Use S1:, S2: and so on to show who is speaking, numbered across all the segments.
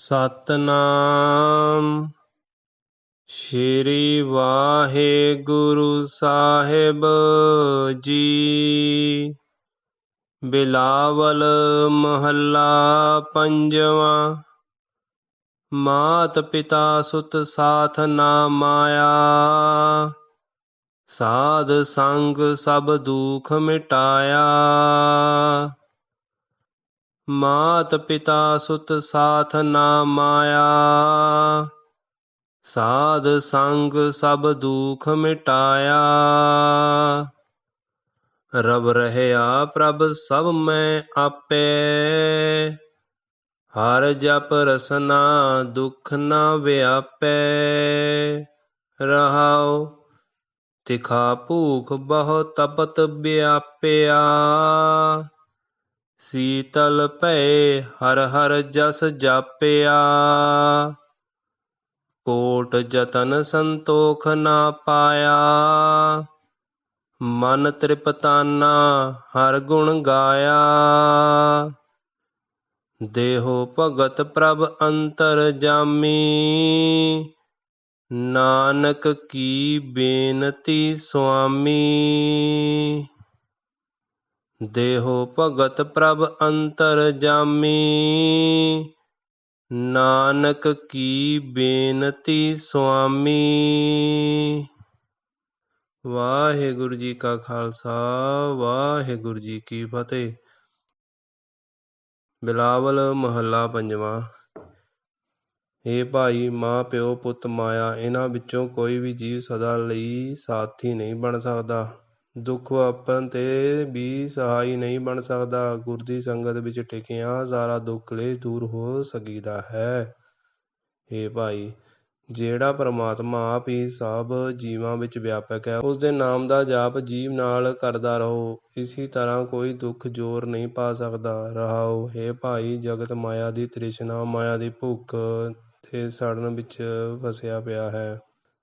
S1: ਸਤਨਾਮ। ਸ਼੍ਰੀ ਵਾਹਿਗੁਰੂ ਸਾਹਿਬ ਜੀ। ਬਿਲਾਵਲ ਮਹੱਲਾ ਪੰਜਵਾਂ। ਮਾਤ ਪਿਤਾ ਸੁਤ ਸਾਥ ਨਾ ਮਾਇਆ। ਸਾਧ ਸੰਗ ਸਭ ਦੁਖ ਮਿਟਾਇਆ। ਮਾਤ ਪਿਤਾ ਸੁਤ ਸਾਥ ਨਾ ਮਾਇਆ ਸਾਧ ਸੰਗ ਸਭ ਦੁਖ ਮਿਟਾਇਆ ਰਬ ਰਹਿਆ ਪ੍ਰਭ ਸਭ ਮੈਂ ਆਪੇ ਹਰ ਜਪ ਰਸਨਾ ਦੁਖ ਨਾ ਵਿਆਪੈ ਰਹਾਉ ਤਿਖਾ ਭੂਖ ਬਹੁ ਤਪਤ ਵਿਆਪਿਆ ਸੀਤਲ ਭੈ ਹਰ ਹਰ ਜਸ ਜਾਪਿਆ। ਕੋਟ ਜਤਨ ਸੰਤੋਖ ਨਾ ਪਾਇਆ। ਮਨ ਤ੍ਰਿਪਤਾਨਾ ਹਰ ਗੁਣ ਗਾਇਆ। ਦੇਹੋ ਭਗਤ ਪ੍ਰਭ ਅੰਤਰ ਜਾਮੀ। ਨਾਨਕ ਕੀ ਬੇਨਤੀ ਸੁਆਮੀ। ਦੇਹੋ ਭਗਤ ਪ੍ਰਭ ਅੰਤਰ ਜਾਮੀ। ਨਾਨਕ ਕੀ ਬੇਨਤੀ ਸੁਆਮੀ। ਵਾਹਿਗੁਰੂ ਜੀ ਕਾ ਖਾਲਸਾ, ਵਾਹਿਗੁਰੂ ਜੀ ਕੀ ਫਤਿਹ। ਬਿਲਾਵਲ ਮਹੱਲਾ ਪੰਜਵਾਂ। ਏ ਭਾਈ, ਮਾਂ, ਪਿਓ, ਪੁੱਤ, ਮਾਇਆ, ਇਹਨਾਂ ਵਿੱਚੋਂ ਕੋਈ ਵੀ ਜੀਵ ਸਦਾ ਲਈ ਸਾਥੀ ਨਹੀਂ ਬਣ ਸਕਦਾ। ਦੁੱਖ ਵਾਪਨ ਤੇ ਵੀ ਸਹਾਈ ਨਹੀਂ ਬਣ ਸਕਦਾ। ਗੁਰ ਦੀ ਸੰਗਤ ਵਿੱਚ ਟਿਕਿਆ, ਸਾਰਾ ਦੁੱਖ ਕਲੇਸ਼ ਦੂਰ ਹੋ ਸਕੀਦਾ ਹੈ। ਏ ਭਾਈ, ਜਿਹੜਾ ਪਰਮਾਤਮਾ ਆਪ ਹੀ ਸਭ ਜੀਵਾਂ ਵਿੱਚ ਵਿਆਪਕ ਹੈ, ਉਸ ਦੇ ਨਾਮ ਦਾ ਜਾਪ ਜੀਵ ਨਾਲ ਕਰਦਾ ਰਹੋ। ਇਸੇ ਤਰ੍ਹਾਂ ਕੋਈ ਦੁੱਖ ਜ਼ੋਰ ਨਹੀਂ ਪਾ ਸਕਦਾ। ਰਹਾਓ ਏ ਭਾਈ, ਜਗਤ ਮਾਇਆ ਦੀ ਤ੍ਰਿਸ਼ਨਾ, ਮਾਇਆ ਦੀ ਭੁੱਖ ਤੇ ਸੜਨ ਵਿੱਚ ਫਸਿਆ ਪਿਆ ਹੈ।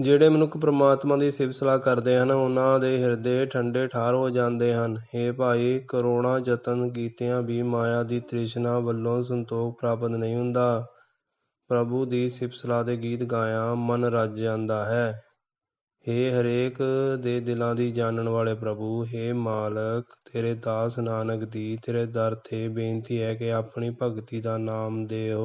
S1: ਜਿਹੜੇ ਮਨੁੱਖ ਪਰਮਾਤਮਾ ਦੀ ਸਿਫਤ ਸਲਾਹ ਕਰਦੇ ਹਨ, ਉਹਨਾਂ ਦੇ ਹਿਰਦੇ ਠੰਡੇ ਠਾਰ ਹੋ ਜਾਂਦੇ ਹਨ। ਹੇ ਭਾਈ, ਕਰੋੜਾਂ ਯਤਨ ਕੀਤਿਆਂ ਵੀ ਮਾਇਆ ਦੀ ਤ੍ਰਿਸ਼ਨਾ ਵੱਲੋਂ ਸੰਤੋਖ ਪ੍ਰਾਪਤ ਨਹੀਂ ਹੁੰਦਾ। ਪ੍ਰਭੂ ਦੀ ਸਿਫਤ ਸਲਾਹ ਦੇ ਗੀਤ ਗਾਇਆ ਮਨ ਰੱਜ ਜਾਂਦਾ ਹੈ। ਹੇ ਹਰੇਕ ਦੇ ਦਿਲਾਂ ਦੀ ਜਾਣਨ ਵਾਲੇ ਪ੍ਰਭੂ, ਹੇ ਮਾਲਕ, ਤੇਰੇ ਦਾਸ ਨਾਨਕ ਦੀ, ਤੇਰੇ ਦਰ ਤੇ ਬੇਨਤੀ ਹੈ ਕਿ ਆਪਣੀ ਭਗਤੀ ਦਾ ਨਾਮ ਦਿਓ